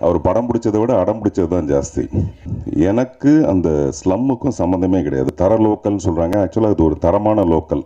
அவர் படம் பிடிச்சதை விட அடம் பிடிச்சது தான் ஜாஸ்தி. எனக்கு அந்த ஸ்லம்முக்கும் சம்மந்தமே கிடையாது. தர லோக்கல்னு சொல்கிறாங்க ஆக்சுவலாக அது ஒரு தரமான லோக்கல்.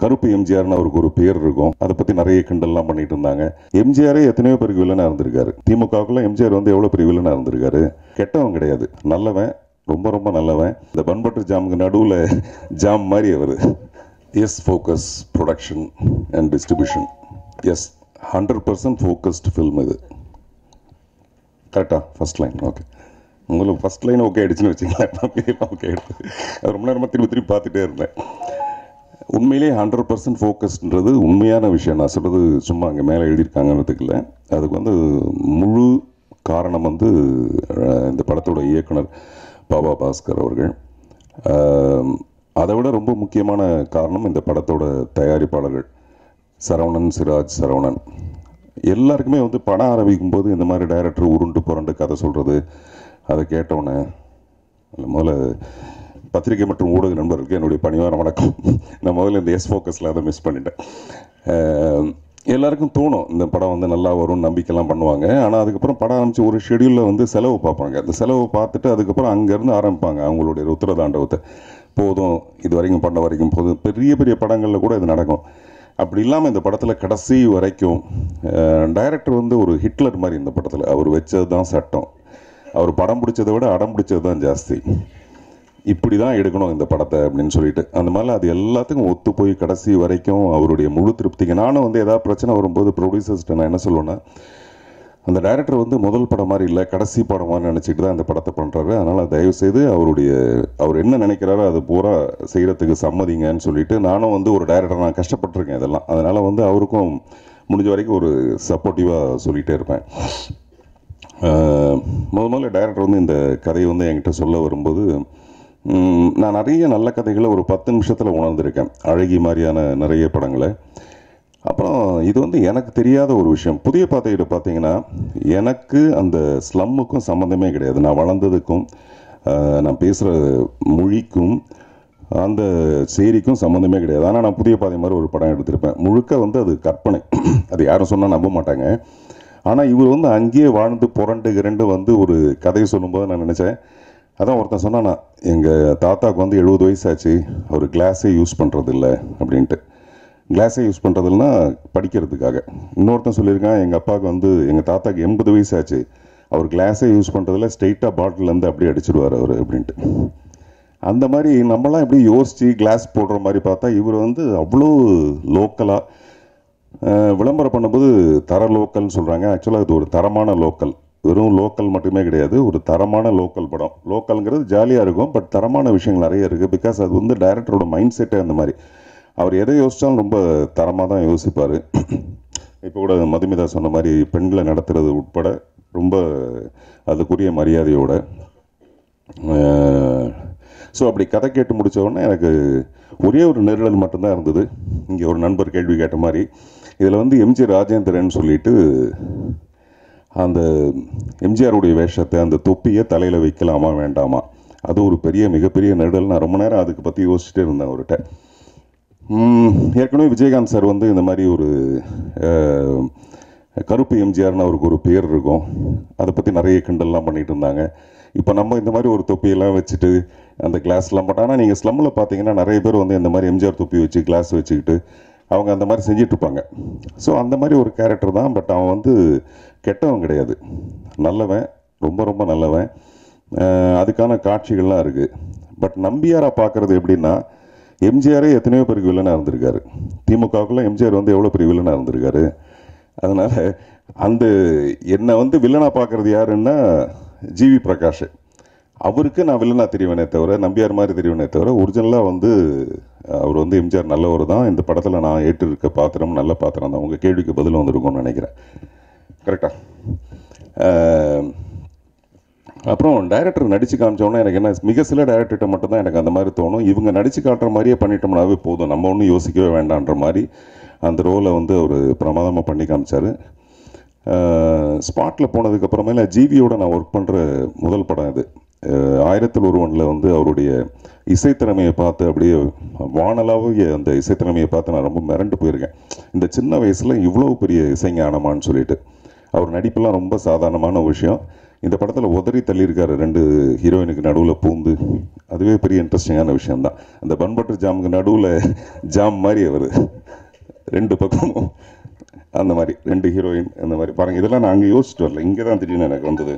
கருப்பு எம்ஜிஆர்னு அவருக்கு ஒரு பேர் இருக்கும். அதை பற்றி நிறைய கிண்டல்லாம் பண்ணிட்டு இருந்தாங்க. எம்ஜிஆரே எத்தனையோ பேருக்கு வில்லனாக இருந்திருக்காரு. திமுகவுக்குலாம் எம்ஜிஆர் வந்து எவ்வளோ பெரிய வில்லனாக இருந்திருக்காரு. கெட்டவன் கிடையாது. நல்லவன் ரொம்ப ரொம்ப நல்லவன். இந்த பன் ஜாமுக்கு நடுவில் ஜாம் மாதிரி அவர். S focus production and distribution yes hundred percent focused film இது. கரெக்டாக ஃபஸ்ட் லைன் ஓகே உங்களுக்கு ஃபஸ்ட் லைன் ஓகே ஆகிடுச்சின்னு வச்சுங்களேன் ஓகே ஆயிடுச்சு. அது ரொம்ப நேரமாக திரும்பி திரும்பி பார்த்துட்டே இருந்தேன். உண்மையிலேயே ஹண்ட்ரட் பர்சன்ட் ஃபோக்கஸ்ன்றது உண்மையான விஷயம். நான் சொல்கிறது சும்மா அங்கே மேலே எழுதியிருக்காங்கன்றதுக்கு இல்லை. அதுக்கு வந்து முழு காரணம் வந்து இந்த படத்தோட இயக்குனர் பாபா பாஸ்கர் அவர்கள். அதை விட ரொம்ப முக்கியமான காரணம் இந்த படத்தோட தயாரிப்பாளர்கள். சரவணன் சிராஜ் சரவணன். எல்லாருக்குமே வந்து படம் ஆரம்பிக்கும் போது இந்த மாதிரி டைரக்டர் உருண்டு புரண்டு கதை சொல்கிறது அதை கேட்டோன்னே முதல்ல பத்திரிகை மற்றும் ஊடக நண்பர்களுக்கு என்னுடைய பணிவான வணக்கம். நான் முதல்ல இந்த எஸ் ஃபோக்கஸில் அதை மிஸ் பண்ணிட்டேன். எல்லாருக்கும் தோணும் இந்த படம் வந்து நல்லா வரும்னு நம்பிக்கைலாம் பண்ணுவாங்க. ஆனால் அதுக்கப்புறம் படம் ஆரம்பித்து ஒரு ஷெடியூலில் வந்து செலவு பார்ப்பாங்க. அந்த செலவு பார்த்துட்டு அதுக்கப்புறம் அங்கேருந்து ஆரம்பிப்பாங்க அவங்களுடைய உத்தரதாண்டவத்தை போதும் இது வரைக்கும் பண்ண வரைக்கும் போதும். பெரிய பெரிய படங்களில் கூட இது நடக்கும். அப்படி இல்லாமல் இந்த படத்தில் கடைசி வரைக்கும் டைரக்டர் வந்து ஒரு ஹிட்லர் மாதிரி இந்த படத்தில். அவர் வச்சது தான் சட்டம். அவர் படம் பிடிச்சதை விட அடம் பிடிச்சது தான் ஜாஸ்தி. இப்படி தான் எடுக்கணும் இந்த படத்தை அப்படின்னு சொல்லிட்டு. அந்த மாதிரி அது எல்லாத்துக்கும் ஒத்து போய் கடைசி வரைக்கும் அவருடைய முழு திருப்திக்கு. நானும் வந்து ஏதாவது பிரச்சனை வரும்போது ப்ரொடியூசர்ஸ்கிட்ட நான் என்ன சொல்லுவேன்னா அந்த டைரக்டர் வந்து முதல் படம் மாதிரி இல்லை கடைசி படம் மாதிரி நினச்சிட்டு தான் அந்த படத்தை பண்ணுறாரு அதனால் தயவுசெய்து அவருடைய அவர் என்ன நினைக்கிறாரோ அது பூரா செய்கிறதுக்கு சம்மதிங்கன்னு சொல்லிட்டு நானும் வந்து ஒரு டைரக்டர் நான் கஷ்டப்பட்டிருக்கேன் இதெல்லாம். அதனால் வந்து அவருக்கும் முடிஞ்ச வரைக்கும் ஒரு சப்போர்ட்டிவாக சொல்லிகிட்டே இருப்பேன். முத முதல்ல டைரக்டர் வந்து இந்த கதையை வந்து என்கிட்ட சொல்ல வரும்போது நான் நிறைய நல்ல கதைகளை ஒரு பத்து நிமிஷத்தில் உணர்ந்திருக்கேன். அழகி மாதிரியான நிறைய படங்களை. அப்புறம் இது வந்து எனக்கு தெரியாத ஒரு விஷயம். புதிய பாதையிட பார்த்தீங்கன்னா எனக்கு அந்த ஸ்லம்முக்கும் சம்மந்தமே கிடையாது. நான் வளர்ந்ததுக்கும் நான் பேசுகிற மொழிக்கும் அந்த சேரிக்கும் சம்மந்தமே கிடையாது. ஆனால் நான் புதிய பாதை மாதிரி ஒரு படம் எடுத்திருப்பேன். முழுக்க வந்து அது கற்பனை. அது யாரும் சொன்னால் நம்ப மாட்டாங்க. ஆனால் இவர் வந்து அங்கேயே வாழ்ந்து புரண்டு கிரண்டு வந்து ஒரு கதையை சொல்லும்போது நான் நினச்சேன். அதான் ஒருத்தன் சொன்னான் எங்கள் தாத்தாவுக்கு வந்து எழுபது வயசாச்சு அவர் கிளாஸே யூஸ் பண்ணுறதில்ல அப்படின்ட்டு. கிளாஸே யூஸ் பண்ணுறதுலனா படிக்கிறதுக்காக. இன்னொருத்தன் சொல்லியிருக்கான் எங்கள் அப்பாவுக்கு வந்து எங்கள் தாத்தாக்கு எண்பது வயசு ஆச்சு. அவர் கிளாஸே யூஸ் பண்ணுறதுல ஸ்ட்ரெயிட்டாக பாட்டிலேருந்து அப்படியே அடிச்சிடுவார் அவர் அப்படின்ட்டு. அந்த மாதிரி நம்மலாம் எப்படி யோசித்து கிளாஸ் போடுற மாதிரி பார்த்தா இவர் வந்து அவ்வளோ லோக்கலாக விளம்பரம் பண்ணும்போது தர லோக்கல்னு சொல்கிறாங்க ஆக்சுவலாக இது ஒரு தரமான லோக்கல் வெறும் லோக்கல் மட்டுமே கிடையாது ஒரு தரமான லோக்கல் படம். லோக்கல்ங்கிறது ஜாலியாக இருக்கும் பட் தரமான விஷயங்கள் நிறைய இருக்குது பிகாஸ் அது வந்து டைரக்டரோட மைண்ட் செட்டே அந்த மாதிரி. அவர் எதை யோசித்தாலும் ரொம்ப தரமாக தான் யோசிப்பார். இப்போ கூட மதுமிதா சொன்ன மாதிரி பெண்களை நடத்துறது உட்பட ரொம்ப அதுக்குரிய மரியாதையோட ஸோ அப்படி கதை கேட்டு முடித்தவுடனே எனக்கு ஒரே ஒரு நெருடல் மட்டும்தான் இருந்தது. இங்கே ஒரு நண்பர் கேள்வி கேட்ட மாதிரி. இதில் வந்து எம்ஜி ராஜேந்திரன் சொல்லிட்டு அந்த எம்ஜிஆருடைய வேஷத்தை அந்த தொப்பியை தலையில் வைக்கலாமா வேண்டாமா? அது ஒரு பெரிய மிகப்பெரிய நெருடல் நான் ரொம்ப நேரம் அதுக்கு பற்றி யோசிச்சுட்டே இருந்தேன் அவர்கிட்ட. ஏற்கனவே விஜயகாந்த் சார் வந்து இந்த மாதிரி ஒரு கருப்பு எம்ஜிஆர்னு அவருக்கு ஒரு பேர் இருக்கும். அதை பற்றி நிறைய கிண்டல்லாம் பண்ணிகிட்டு இருந்தாங்க. இப்போ நம்ம இந்த மாதிரி ஒரு தொப்பியெல்லாம் வச்சுட்டு அந்த கிளாஸ்லாம் போட்டோம் ஆனால் நீங்கள் ஸ்லம்மில் பார்த்தீங்கன்னா நிறைய பேர் வந்து இந்த மாதிரி எம்ஜிஆர் தொப்பி வச்சு கிளாஸ் வச்சுக்கிட்டு அவங்க அந்த மாதிரி செஞ்சிட்ருப்பாங்க ஸோ அந்த மாதிரி ஒரு கேரக்டர் தான் பட் அவன் வந்து கெட்டவன் கிடையாது. நல்லவன் ரொம்ப ரொம்ப நல்லவன். அதுக்கான காட்சிகள்லாம் இருக்குது பட் நம்பியாராக பார்க்குறது எப்படின்னா எம்ஜிஆரே எத்தனையோ பேருக்கு வில்லனாக இருந்திருக்காரு. திமுகவுக்குலாம் எம்ஜிஆர் வந்து எவ்வளோ பெரிய வில்லனாக இருந்திருக்காரு. அதனால் அந்த என்னை வந்து வில்லனாக பார்க்குறது யாருன்னா ஜிவி பிரகாஷ். அவருக்கு நான் வில்லனாக தெரியவனே தவிர நம்பியார் மாதிரி தெரியவனே தவிர ஒரிஜினலாக வந்து அவர் வந்து எம்ஜிஆர் நல்லவர் தான். இந்த படத்தில் நான் ஏற்று இருக்க பாத்திரம் நல்ல பாத்திரம் தான். உங்கள் கேள்விக்கு பதில் வந்திருக்கும்னு நினைக்கிறேன். கரெக்டாக அப்புறம் டைரக்டர் நடிச்சு காமிச்சோன்னா எனக்கு என்ன மிக சில டைரக்டர்கிட்ட மட்டும்தான் எனக்கு அந்த மாதிரி தோணும். இவங்க நடிச்சு காட்டுற மாதிரியே பண்ணிட்டோம்னாவே போதும். நம்ம ஒன்றும் யோசிக்கவே வேண்டான்ற மாதிரி அந்த ரோலை வந்து அவர் பிரமாதமாக பண்ணி காமிச்சார். ஸ்பாட்டில் போனதுக்கப்புறமேல ஜிவியோட நான் ஒர்க் பண்ணுற முதல் படம் இது. ஆயிரத்தில் ஒருவனில் வந்து அவருடைய இசைத்திறமையை பார்த்து அப்படியே வானலாவே அந்த இசைத்திறமையை பார்த்து நான் ரொம்ப மிரண்டு போயிருக்கேன். இந்த சின்ன வயசில் இவ்வளோ பெரிய இசைஞானமான்னு சொல்லிட்டு. அவர் நடிப்பெல்லாம் ரொம்ப சாதாரணமான விஷயம். இந்த படத்தில் உதறி தள்ளியிருக்காரு ரெண்டு ஹீரோயினுக்கு நடுவில் பூந்து. அதுவே பெரிய இன்ட்ரெஸ்டிங்கான விஷயம்தான். அந்த பன் பட்டர் ஜாமுக்கு நடுவில் ஜாம் மாதிரி அவர். ரெண்டு பக்கமும் அந்த மாதிரி ரெண்டு ஹீரோயின் அந்த மாதிரி. பாருங்கள் இதெல்லாம் நான் அங்கே யோசிச்சுட்டு வரல. இங்கே தான் திடீர்னு எனக்கு வந்தது.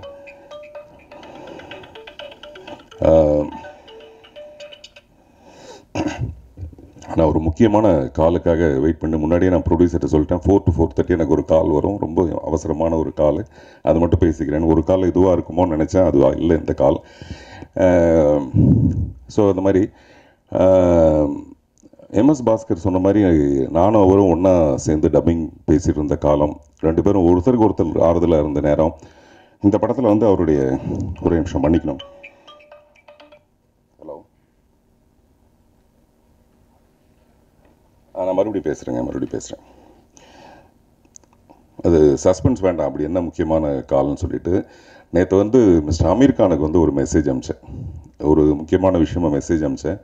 நான் ஒரு முக்கியமான காலுக்காக வெயிட் பண்ணி முன்னாடியே நான் ப்ரொடியூசர்கிட்ட சொல்லிட்டேன். ஃபோர் டு ஃபோர் தேர்ட்டி எனக்கு ஒரு கால் வரும். ரொம்ப அவசரமான ஒரு கால் அது மட்டும் பேசிக்கிறேன். ஒரு கால் இதுவாக இருக்குமோன்னு நினச்சேன். அது இல்லை இந்த கால் ஸோ அந்த மாதிரி எம்எஸ் பாஸ்கர் சொன்ன மாதிரி நானும் அவரும் ஒன்றா சேர்ந்து டப்பிங் பேசிகிட்டு இருந்த காலம். ரெண்டு பேரும் ஒருத்தருக்கு ஒருத்தர் ஆறுதலாக இருந்த நேரம். இந்த படத்தில் வந்து அவருடைய ஒரு நிமிஷம் மன்னிக்கணும். நான் மறுபடியும் பேசுகிறேங்க மறுபடியும் பேசுகிறேன் அது சஸ்பென்ஸ் வேண்டாம் அப்படி என்ன முக்கியமான கால்னு சொல்லிட்டு நேற்று வந்து மிஸ்டர் அமீர் கானுக்கு வந்து ஒரு மெசேஜ் அமிச்சேன். ஒரு முக்கியமான விஷயமாக மெசேஜ் அமிச்சேன்.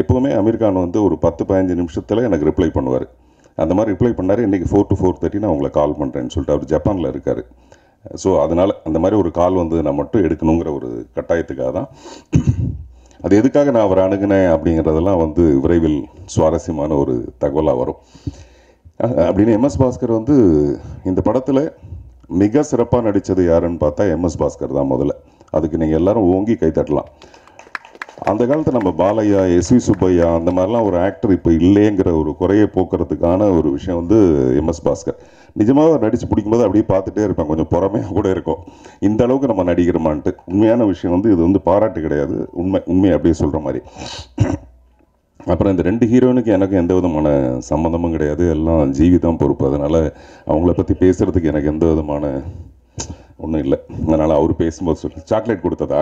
எப்போவுமே அமீர் கான் வந்து ஒரு பத்து பதினஞ்சு நிமிஷத்தில் எனக்கு ரிப்ளை பண்ணுவார். அந்த மாதிரி ரிப்ளை பண்ணார். இன்றைக்கி ஃபோர் டு ஃபோர் தேர்ட்டி நான் உங்களை கால் பண்ணுறேன்னு சொல்லிட்டு அவர் ஜப்பானில் இருக்கார். ஸோ அதனால் அந்த மாதிரி ஒரு கால் வந்து நான் மட்டும் எடுக்கணுங்கிற ஒரு கட்டாயத்துக்காக தான் அது எதுக்காக நான் அவரை அணுகினேன் அப்படிங்கிறதெல்லாம் வந்து விரைவில் சுவாரஸ்யமான ஒரு தகவலாக வரும். அப்படின்னு எம்எஸ் பாஸ்கர் வந்து இந்த படத்தில் மிக சிறப்பாக நடித்தது யாருன்னு பார்த்தா எம்எஸ் பாஸ்கர் தான் முதல்ல. அதுக்கு நீங்கள் எல்லாரும் ஓங்கி கை தட்டலாம். அந்த காலத்தில் நம்ம பாலையா எஸ்வி சுப்பையா அந்த மாதிரிலாம் ஒரு ஆக்டர் இப்போ இல்லைங்கிற ஒரு குறையை போக்குறதுக்கான ஒரு விஷயம் வந்து எம்எஸ் பாஸ்கர். நிஜமாக நடித்து பிடிக்கும்போது அப்படியே பார்த்துட்டே இருப்பேன் கொஞ்சம் பொறாமையாக கூட இருக்கும். இந்த அளவுக்கு நம்ம நடிக்கிறோமான்ட்டு. உண்மையான விஷயம் வந்து இது வந்து பாராட்டு கிடையாது. உண்மை உண்மை அப்படியே சொல்கிற மாதிரி. அப்புறம் இந்த ரெண்டு ஹீரோயினுக்கு எனக்கு எந்த விதமான சம்மந்தமும் கிடையாது. எல்லாம் ஜீவி தான் பொறுப்பு. அதனால் அவங்கள பற்றி பேசுகிறதுக்கு எனக்கு எந்த விதமான ஒன்றும் இல்லை. அதனால் அவர் பேசும்போது சொல்லி. சாக்லேட் கொடுத்ததா?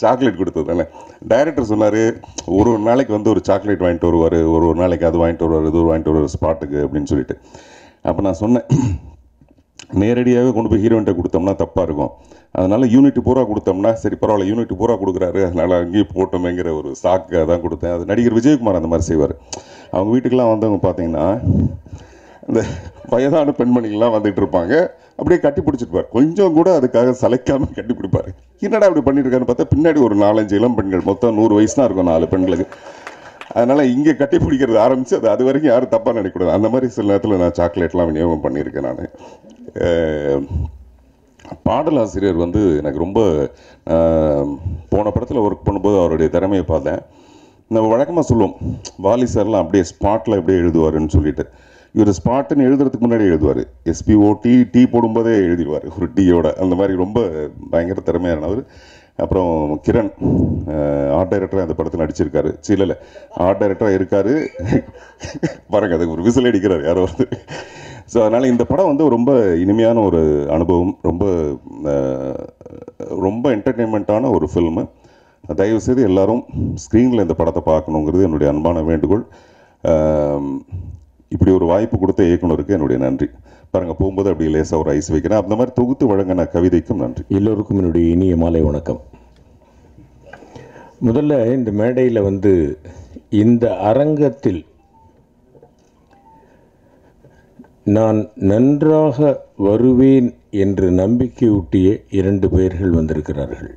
சாக்லேட் கொடுத்தது தானே டைரக்டர் சொன்னார் ஒரு ஒரு நாளைக்கு வந்து ஒரு சாக்லேட் வாங்கிட்டு வருவார் ஒரு ஒரு நாளைக்கு அது வாங்கிட்டு வருவார் இது வாங்கிட்டு வருவார் ஸ்பாட்டுக்கு அப்படின்னு சொல்லிட்டு. அப்போ நான் சொன்னேன் நேரடியாகவே கொண்டு போய் ஹீரோயின்ட்ட கொடுத்தோம்னா தப்பாக இருக்கும். அதனால் யூனிட் பூரா கொடுத்தோம்னா சரி பரவாயில்ல யூனிட் பூரா கொடுக்குறாரு அதனால் அங்கேயும் போட்டோமேங்கிற ஒரு சாக்கு தான் கொடுத்தேன். அது நடிகர் விஜயகுமார் அந்த மாதிரி செய்வார். அவங்க வீட்டுக்கெலாம் வந்தவங்க பார்த்தீங்கன்னா இந்த வயதான பெண்மணிகள்லாம் வந்துகிட்டு இருப்பாங்க. அப்படியே கட்டி பிடிச்சிருப்பார். கொஞ்சம் கூட அதுக்காக சலைக்காமல் கட்டி பிடிப்பார். என்னடா அப்படி பண்ணிட்டு பார்த்தா பின்னாடி ஒரு நாலஞ்சு இளம் பெண்கள் மொத்தம் நூறு வயசு தான் இருக்கும் நாலு பெண்களுக்கு. அதனால் இங்கே கட்டி பிடிக்கிறது ஆரம்பித்து அது அது வரைக்கும் யாரும் தப்பாக நினைக்கக்கூடாது. அந்த மாதிரி சில நேரத்தில் நான் சாக்லேட்லாம் விநியோகம் பண்ணியிருக்கேன் நான். பாடலாசிரியர் வந்து எனக்கு ரொம்ப போன படத்தில் ஒர்க் பண்ணும்போது அவருடைய திறமையை பார்த்தேன். நம்ம வழக்கமாக சொல்லுவோம் வாலி சார்லாம் அப்படியே ஸ்பாட்டில் அப்படியே எழுதுவாருன்னு சொல்லிட்டு. இவர் ஸ்பாட்டுன்னு எழுதுறதுக்கு முன்னாடி எழுதுவார். எஸ்பிஓ டீ டீ போடும்போதே எழுதிடுவார். ஒரு டீயோட அந்த மாதிரி ரொம்ப பயங்கர திறமையானவர் அப்புறம் கிரண் ஆர்ட் டைரக்டராக அந்த படத்தில் நடிச்சிருக்காரு. சிலல ஆர்ட் டைரக்டராக இருக்கார். பாருங்க அதுக்கு ஒரு விசில் அடிக்கிறார் யாரோ வந்து. ஸோ அதனால் இந்த படம் வந்து ரொம்ப இனிமையான ஒரு அனுபவம். ரொம்ப ரொம்ப என்டர்டெயின்மெண்ட்டான ஒரு ஃபில்மு தயவுசெய்து எல்லாரும் ஸ்க்ரீனில் இந்த படத்தை பார்க்கணுங்கிறது என்னுடைய அன்பான வேண்டுகோள். இப்படி ஒரு வாய்ப்பு கொடுத்த இயக்குனருக்கு என்னுடைய நன்றி. பாருங்க போகும்போது அப்படி லேசாக ஒரு ஐஸ் வைக்கிறேன். அந்த மாதிரி தொகுத்து வழங்கின கவிதைக்கும் நன்றி. எல்லோருக்கும் என்னுடைய இனிய மாலை வணக்கம். முதல்ல இந்த மேடையில் வந்து இந்த அரங்கத்தில் நான் நன்றாக வருவேன் என்று நம்பிக்கையூட்டிய இரண்டு பேர்கள் வந்திருக்கிறார்கள்.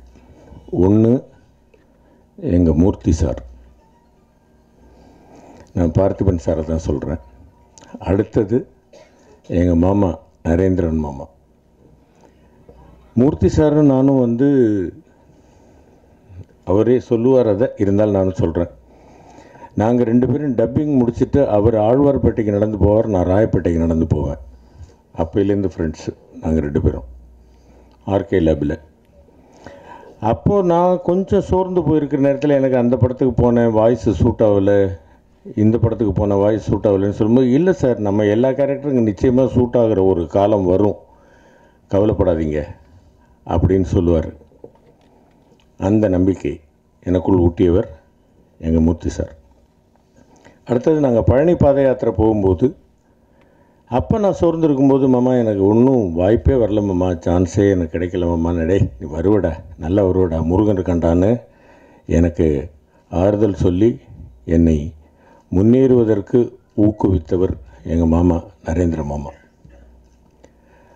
ஒன்று எங்கள் மூர்த்தி சார். நான் பார்த்திபன் சாரை தான் சொல்கிறேன் அடுத்தது எங்கள் மாமா நரேந்திரன் மாமா. மூர்த்தி சாரும் நானும் வந்து அவரே சொல்லுவார் அதை இருந்தாலும் நானும் சொல்கிறேன் நாங்கள் ரெண்டு பேரும் டப்பிங் முடிச்சுட்டு அவர் ஆழ்வார்பேட்டைக்கு நடந்து போவார் நான் ராயப்பேட்டைக்கு நடந்து போவேன். அப்போலேருந்து ஃப்ரெண்ட்ஸு நாங்கள் ரெண்டு பேரும். ஆர்கே லேபில் அப்போது நான் கொஞ்சம் சோர்ந்து போயிருக்கிற நேரத்தில் எனக்கு அந்த படத்துக்கு போனேன் வாய்ஸு சூட் ஆகலை. இந்த படத்துக்கு போன வாய்ஸ் சூட் ஆகலைன்னு சொல்லும்போது இல்லை சார் நம்ம எல்லா கேரக்டருக்கும் நிச்சயமாக சூட் ஆகிற ஒரு காலம் வரும். கவலைப்படாதீங்க அப்படின்னு சொல்லுவார். அந்த நம்பிக்கை எனக்குள் ஊட்டியவர் எங்கள் மூர்த்தி சார். அடுத்தது நாங்கள் பழனி பாத யாத்திரை போகும்போது அப்போ நான் சோர்ந்துருக்கும் போது மாமா எனக்கு ஒன்றும் வாய்ப்பே வரல மாமா. சான்ஸே எனக்கு கிடைக்கல மாமா. நடே நீ வருவடா. நல்லா வருவடா. முருகன் இருக்காண்டான்னு எனக்கு ஆறுதல் சொல்லி என்னை முன்னேறுவதற்கு ஊக்குவித்தவர் எங்கள் மாமா நரேந்திர மாமா.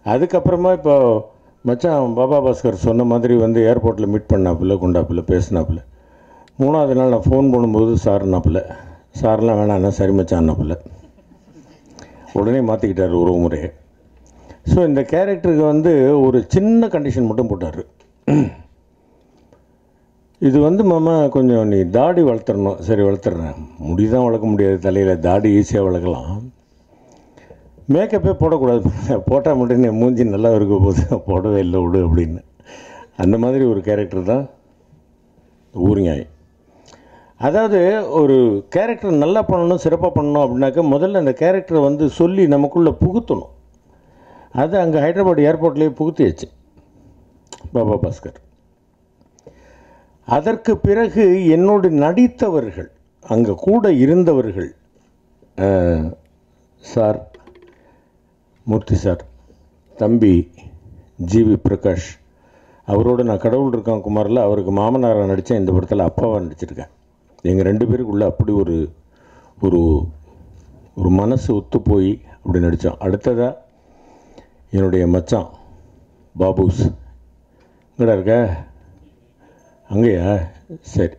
அதுக்கப்புறமா இப்போ மச்சான் பாபா பாஸ்கர் சொன்ன மாதிரி வந்து ஏர்போர்ட்டில் மீட் பண்ணாப்புல கொண்டாப்புல பேசினாப்புல. மூணாவது நாள் நான் ஃபோன் பண்ணும்போது சார்னாப்புல சார்லாம் வேணாண்ணா சரி மச்சான்னாப்புல உடனே மாற்றிக்கிட்டார் உறவு முறையை. ஸோ இந்த கேரக்டருக்கு வந்து ஒரு சின்ன கண்டிஷன் மட்டும் போட்டார். இது வந்து மாமா கொஞ்சம் நீ தாடி வளர்த்துறணும் சரி வளர்த்துறேன் முடி தான் வளர்க்க முடியாது தலையில் தாடி ஈஸியாக வளர்க்கலாம். மேக்கப்பே போடக்கூடாது. போட்டால் மட்டும் நீ மூஞ்சி நல்லா இருக்க போது போடவே இல்லை விடு அப்படின்னு. அந்த மாதிரி ஒரு கேரக்டர் தான் ஊரிங்காய் அதாவது ஒரு கேரக்டர் நல்லா பண்ணணும் சிறப்பாக பண்ணணும் அப்படின்னாக்கா முதல்ல அந்த கேரக்டரை வந்து சொல்லி நமக்குள்ளே புகுத்தணும். அது அங்கே ஹைதராபாத் ஏர்போர்ட்லேயே புகுத்தியாச்சு. பாபா பாஸ்கர். அதற்கு பிறகு என்னோடு நடித்தவர்கள் அங்கே கூட இருந்தவர்கள் சார் மூர்த்தி சார் தம்பி ஜிவி பிரகாஷ் அவரோட நான் கடவுள் இருக்கான் குமாரில் அவருக்கு மாமனாராக நடித்தேன் இந்த படத்தில் அப்பாவாக நடிச்சிருக்கேன். எங்கள் ரெண்டு பேருக்குள்ளே அப்படி ஒரு ஒரு ஒரு மனசு ஒத்து போய் அப்படி நடித்தோம் அடுத்ததாக என்னுடைய மச்சான் பாபுஸ். இங்கடா இருக்க? அங்கேயா? சரி.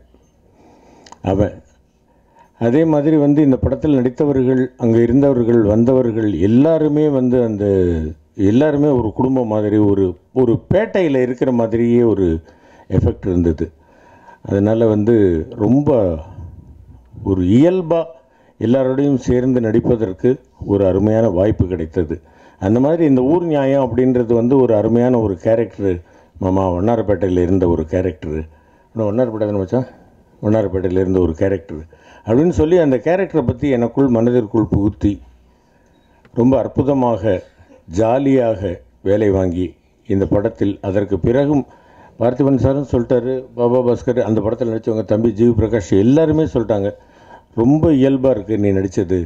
அவன் அதே மாதிரி வந்து இந்த படத்தில் நடித்தவர்கள் அங்கே இருந்தவர்கள் வந்தவர்கள் எல்லாருமே வந்து அந்த எல்லாருமே ஒரு குடும்பம் மாதிரி ஒரு ஒரு பேட்டையில் இருக்கிற மாதிரியே ஒரு எஃபெக்ட் இருந்தது. அதனால் வந்து ரொம்ப ஒரு இயல்பாக எல்லாரோடையும் சேர்ந்து நடிப்பதற்கு ஒரு அருமையான வாய்ப்பு கிடைத்தது. அந்த மாதிரி இந்த ஊர் நியாயம் அப்படின்றது வந்து ஒரு அருமையான ஒரு கேரக்டரு மாமா வண்ணாரப்பேட்டையில் இருந்த ஒரு கேரக்டரு இன்னும் வண்ணாரப்பேட்டை தானே மச்சான்? வண்ணாரப்பேட்டையில் இருந்த ஒரு கேரக்டர் அப்படின்னு சொல்லி அந்த கேரக்டரை பற்றி எனக்குள் மனதிற்குள் புகுத்தி ரொம்ப அற்புதமாக ஜாலியாக வேலை வாங்கி இந்த படத்தில் அதற்கு பிறகும் பார்த்திபன் சாரும் சொல்லிட்டாரு பாபா பாஸ்கர் அந்த படத்தில் நடித்தவங்க தம்பி ஜீவ் பிரகாஷ் எல்லாருமே சொல்லிட்டாங்க ரொம்ப இயல்பாக இருக்குது நீ நடித்தது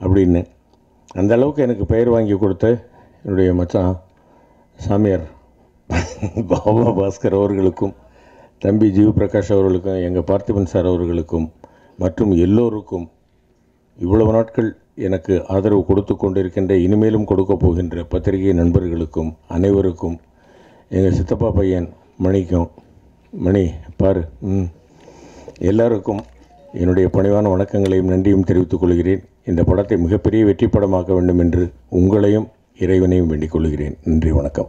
அப்படின்னு. அந்த அளவுக்கு எனக்கு பெயர் வாங்கி கொடுத்த என்னுடைய மச்சான் சாமியார் பாபா பாஸ்கர் அவர்களுக்கும் தம்பி ஜீவ் பிரகாஷ் அவர்களுக்கும் எங்கள் பார்த்திபன் சார் அவர்களுக்கும் மற்றும் எல்லோருக்கும் இவ்வளவு நாட்கள் எனக்கு ஆதரவு கொடுத்து கொண்டிருக்கின்ற இனிமேலும் கொடுக்க போகின்ற பத்திரிகை நண்பர்களுக்கும் அனைவருக்கும் எங்கள் சித்தப்பா பையன் மணிக்கும் மணி பாரு ம் எல்லாருக்கும் என்னுடைய பணிவான வணக்கங்களையும் நன்றியும் தெரிவித்துக் கொள்கிறேன். இந்த படத்தை மிகப்பெரிய வெற்றி படமாக்க வேண்டும் என்று உங்களையும் இறைவனையும் வேண்டிக் கொள்கிறேன். நன்றி வணக்கம்.